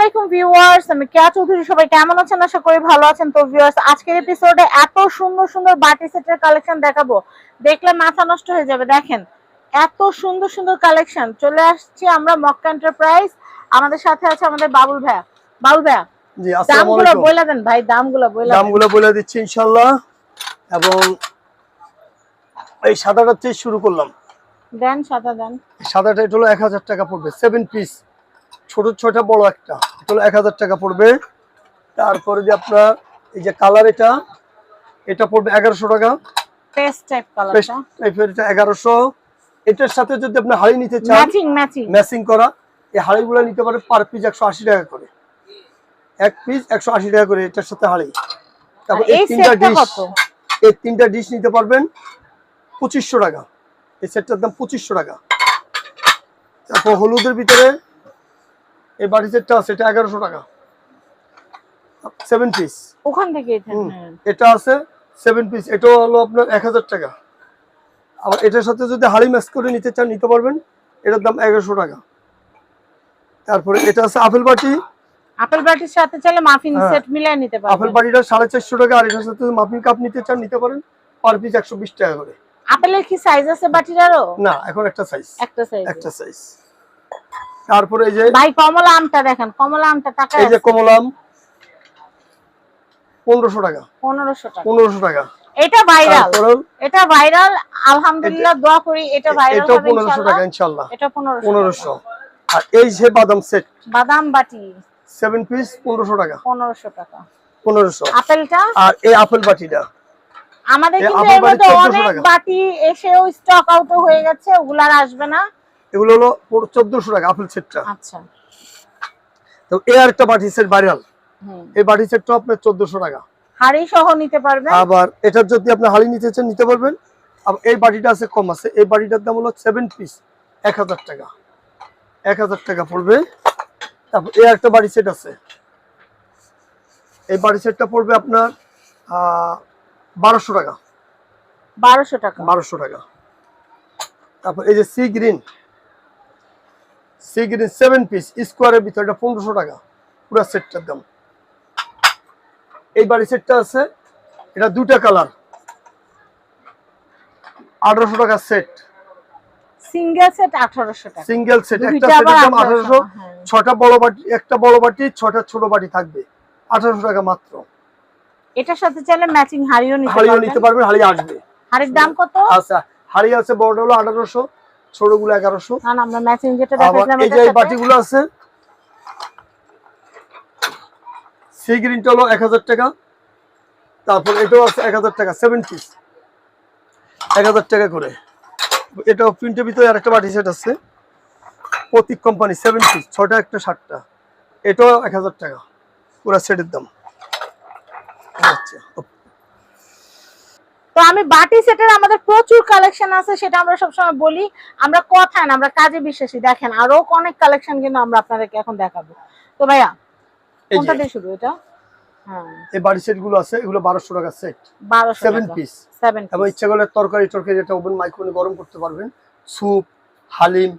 আলাইকুম ভিউয়ার্স আমি কেয়া চৌধুরী সবাই কেমন আছেন? আশা করি ভালো আছেন। তো ভিউয়ার্স আজকের এপিসোডে এত সুন্দর সুন্দর বাটি সেটের কালেকশন দেখাবো। দেখলে মাথা নষ্ট হয়ে যাবে। দেখেন এত সুন্দর সুন্দর কালেকশন চলে আসছি আমরা মক্কা এন্টারপ্রাইজ আমাদের সাথে আছে আমাদের বাবুল ভাইয়া। বাবুল ভাইয়া দামগুলো বলে দেন ভাই দামগুলো বলে দামগুলো বলে দিচ্ছি ইনশাআল্লাহ। এবং এই সাদাটা থেকে শুরু করলাম। দেন সাদা দেন। সাদাটা এটা হলো টাকা পড়বে সেভেন পিস ছোট ছয়টা বড় একটা। এটা হলো এক হাজার টাকা পড়বে। তারপরে যে আপনার এই যে কালার এটা এটা পড়বে এগারোশো টাকা। এগারোশো। এটার সাথে যদি আপনি হাড়ি নিতে চান ম্যাচিং করা এই হাড়িগুলো নিতে পারে পার পিস একশো আশি টাকা করে। এক পিস একশো আশি টাকা করে এটার সাথে হাড়ি। তারপর এই তিনটা ডিশ এই তিনটা ডিশ নিতে পারবেন পঁচিশশো টাকা। এই সেটটার দাম পঁচিশশো টাকা। তারপর হলুদের ভিতরে এই বাটি সেটটা আছে এটা এগারোশো টাকা। সেভেন পিস ওখান থেকে এটা আছে সেভেন পিস এটা হলো আপনার এক হাজার টাকা। আবার এটার সাথে যদি হাড়ি ম্যাচ করে নিতে চান নিতে পারবেন। এটার দাম এগারোশো টাকা। তারপরে এটা আছে আপেল বাটি। আপেল বাটির সাথে চাইলে মাফিন। সেট মিলিয়ে নিতে আপেল বাটিটা সাড়ে চারশো টাকা আর এটার সাথে মাফিন কাপ নিতে চান নিতে পারেন। পার পিস একশো বিশ টাকা করে। আপেলের কি সাইজ আছে বাটিটারও না এখন একটা সাইজ একটা সাইজ একটা সাইজ তারপরে এই যে ভাই কমলা আমটা দেখেন কমলা আমটা টাকা এই যে কমলাম পনেরোশো টাকা। পনেরোশো টাকা। পনেরোশো টাকা। এটা ভাইরাল। এটা ভাইরাল আলহামদুলিল্লাহ দোয়া করি এটা ভাইরাল পনেরোশো ইনশাআল্লাহ টাকা ইনশাল্লাহ। এটা পনেরোশো পনেরোশো। আর এই যে বাদাম সেট বাদাম বাটি। সেভেন পিস পনেরোশো টাকা। পনেরোশো টাকা। পনেরোশো। আপেলটা? আর এই আপেল বাটিটা। আমাদের কিন্তু এর মধ্যে বাটি 1400 অনেক বাটি এসেও স্টক আউট হয়ে গেছে ওগুলা আর আসবে না। এগুলো হলো চোদ্দশো টাকা আপেল সেটটা। আচ্ছা। তো এ আর একটা বাটি সেট ভাইরাল এই বাটি সেটটা আপনার চোদ্দশো টাকা। হাড়ি সহ নিতে পারবেন? আবার এটার যদি আপনি হাড়ি নিতে চান নিতে পারবেন। এই বাটিটা আছে কম আছে। এই বাটিটার দাম হলো সেভেন পিস এক হাজার টাকা। এক হাজার টাকা পড়বে। তারপর এই একটা বাড়ি সেট আছে। এই বাড়ি সেটটা পড়বে আপনার বারোশো টাকা। বারোশো টাকা। বারোশো টাকা। তারপর এই যে সি গ্রিন সিগ্রি সেভেন পিস স্কোয়ারের ভিতরে পনেরোশো টাকা। পুরো সেটটার দাম। এই বাড়ি সেটটা আছে এটা দুটা কালার আঠারোশো টাকা সেট সিঙ্গেল সেট 1800 ছটা বড় বাটি একটা বড় বাটি ছটা ছোট বাটি থাকবে। 1800 টাকা মাত্র। এটার সাথে চাইলে ম্যাচিং হাড়িও নিতে নিতে পারবেন হাড়ি আসবে। হাড়ির দাম কত? আচ্ছা হাড়ি আছে বড়টা হলো 1800 ছোটগুলো 1100 বাটিগুলো আছে সি গ্রিনটা টাকা। তারপর এটাও আছে 1000 টাকা 7 পিস 1000 টাকা করে। এটাও প্রিন্টের ভিতরে আরেকটা বাটি সেট আছে। প্রতীক কোম্পানি 7 পিস 6টা একটা 7টা এটাও 1000 টাকা। পুরো সেটের দাম। আচ্ছা তো আমি বাটি সেটের আমাদের প্রচুর কালেকশন আছে সেটা আমরা সবসময় বলি। আমরা কথায় না আমরা কাজে বিশ্বাসী। দেখেন আরও অনেক কালেকশন কিন্তু আমরা আপনাদেরকে এখন দেখাবো। তো ভাইয়া কোনটা দিয়ে শুরু এটা? হ্যাঁ। এই বাড়ি সেটগুলো আছে এগুলো বারোশো টাকা সেট বারোশো সেভেন পিস সেভেন এবং ইচ্ছা করলে তরকারি টরকারি যেটা ওভেন মাইক্রোওভেনে গরম করতে পারবেন। স্যুপ হালিম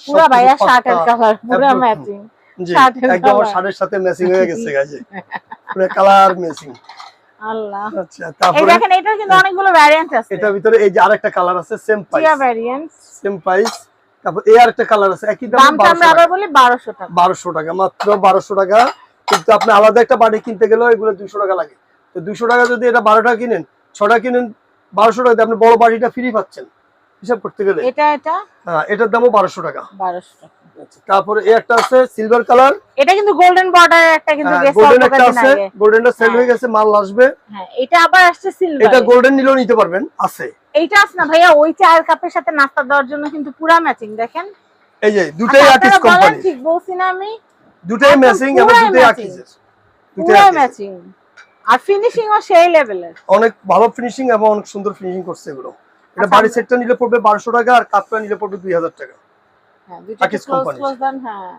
পুরা ভাইয়া শার্টের কালার পুরা ম্যাচিং একদম আমার colour। শার্টের সাথে ম্যাচিং হয়ে গেছে গাছে পুরো কালার ম্যাচিং আল্লাহ। আচ্ছা এই দেখেন এটার কিন্তু অনেকগুলো ভ্যারিয়েন্ট আছে। এটার ভিতরে এই যে আরেকটা কালার আছে সেম প্রাইস টিয়া ভ্যারিয়েন্ট সেম প্রাইস তারপর এই আরেকটা কালার আছে একই দাম আমরা আবার বলি বারোশো টাকা। বারোশো টাকা মাত্র বারোশো টাকা। কিন্তু আপনি আলাদা একটা বাড়ি কিনতে গেলেও এগুলো দুশো টাকা লাগে। তো দুশো টাকা যদি এটা বারো টাকা কিনেন ছটা কিনেন বারোশো টাকা আপনি বড় বাড়িটা ফ্রি পাচ্ছেন। হিসাব করতে গেলে। এটা এটা? হ্যাঁ এটার দামও বারোশো টাকা। বারোশো টাকা। তারপরে এই একটা আছে সিলভার কালার এটা কিন্তু গোল্ডেন বর্ডার একটা কিন্তু গোল্ডেন একটা আছে গোল্ডেনটা সেল হ্যাঁ। হয়ে। গেছে মাল আসবে। হ্যাঁ এটা আবার আসছে সিলভার এটা গোল্ডেন নিলেও নিতে পারবেন আছে। এইটা আছে না ভাইয়া ওই চায়ের কাপের সাথে নাস্তা দেওয়ার জন্য কিন্তু পুরা ম্যাচিং দেখেন। এই যে দুটাই আচ্ছা, আর্টিস্ট কোম্পানি ঠিক বলছি না আমি। দুটাই ম্যাচিং এবং দুটাই। আর্টিস্টের দুটাই পুরা। ম্যাচিং আর ফিনিশিং ও সেই লেভেলের অনেক ভালো ফিনিশিং এবং অনেক সুন্দর ফিনিশিং করছে এগুলো। এটা আচ্ছা, বাড়ি সেটটা নিলে পড়বে বারোশো টাকা আর কাপটা নিলে পড়বে দুই হাজার টাকা। হ্যাঁ হ্যাঁ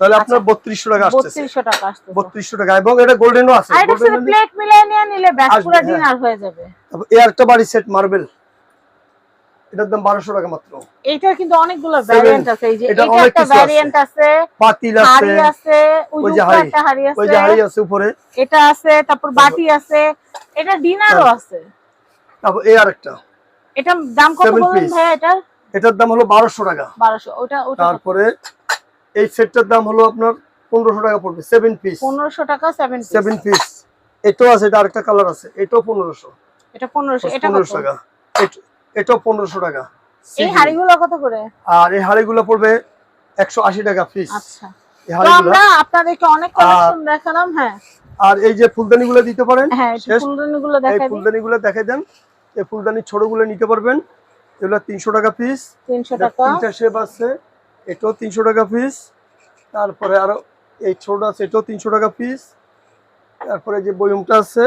তাহলে আপনার বত্রিশশো টাকা আসতেছে। বত্রিশশো টাকা আসছে বত্রিশশো টাকা এবং এটা গোল্ডেনও আছে। আর প্লেট মিলিয়ে নিয়ে নিলে পুরো হ্যাঁ। ডিনার হয়ে যাবে। এই আরেকটা বাড়ি সেট মার্বেল এটার দাম টাকা মাত্র। কিন্তু অনেকগুলো. ভ্যারিয়েন্ট আছে। এই যে এটা এটা একটা ভ্যারিয়েন্ট আছে। পাতিল আছে হাড়ি আছে ওই যে উপরে হাঁড়ি। একটা হাড়ি ওই যে হাড়ি আছে উপরে। এটা আছে তারপর বাটি আছে। এটা ডিনারও হ্যাঁ। আছে। তারপর এই আরেকটা। এটা দাম কত বললেন ভাইয়া এটা এটার দাম হলো বারোশো টাকা। তারপরে এই সেটটার দাম হলো আপনার পনেরোশো টাকা পড়বে সেভেন পিস পনেরোশো টাকা সেভেন পিস এটাও আছে এটা আরেকটা কালার আছে এটাও পনেরোশো। এটা পনেরোশো পনেরোশো টাকা। এটাও পনেরোশো টাকা। এই হাড়িগুলো কত করে? আর এই হাড়িগুলো পড়বে একশো আশি টাকা পিস আচ্ছা। আমরা আপনাদেরকে অনেক কালেকশন দেখালাম হ্যাঁ। আর এই যে ফুলদানি গুলো দিতে পারেন হ্যাঁ গুলো এই ফুলদানি গুলো দেখে দেন এই ফুলদানি ছোটগুলো নিতে পারবেন। এগুলো তিনশো টাকা পিস তিনশো টাকা। তিনটা শেপ আছে এটাও তিনশো টাকা পিস তারপরে আরও এই ছোট আছে এটাও তিনশো টাকা পিস তারপরে যে বয়মটা আছে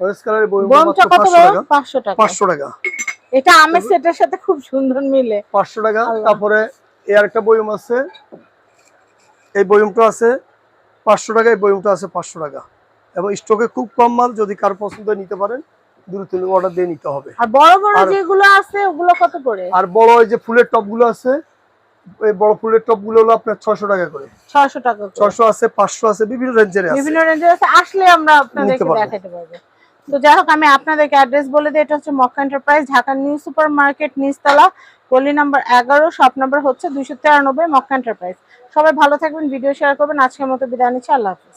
অরেঞ্জ কালারের পাঁচশো টাকা। পাঁচশো টাকা। এটা আমের সেটের সাথে খুব সুন্দর মিলে। পাঁচশো টাকা। তারপরে এই আরেকটা বয়ম আছে। এই বয়মটা আছে পাঁচশো টাকা এই বয়মটা আছে পাঁচশো টাকা। এবং স্টকে খুব কম মাল যদি কার পছন্দ নিতে পারেন। দ্রুত অর্ডার দিয়ে নিতে হবে। আর বড় বড় যেগুলো আছে ওগুলো কত করে? আর বড় ওই যে ফুলের আছে এই বড় ফুলের হলো আপনার টাকা করে। ছয়শো টাকা করে। ছশো আছে পাঁচশো আছে বিভিন্ন রেঞ্জের আছে। বিভিন্ন রেঞ্জের আছে আসলে আমরা আপনাদেরকে দেখাতে পারব। তো যাই হোক আমি আপনাদেরকে অ্যাড্রেস বলে দিই এটা হচ্ছে Mecca enterprise Dhaka new super market নিচতলা গলি নাম্বার এগারো শপ নাম্বার হচ্ছে দুইশো তিরানব্বই মক্কা এন্টারপ্রাইজ সবাই ভালো থাকবেন ভিডিও শেয়ার করবেন। আজকের মতো বিদায় নিচ্ছি আল্লাহ হাফিজ।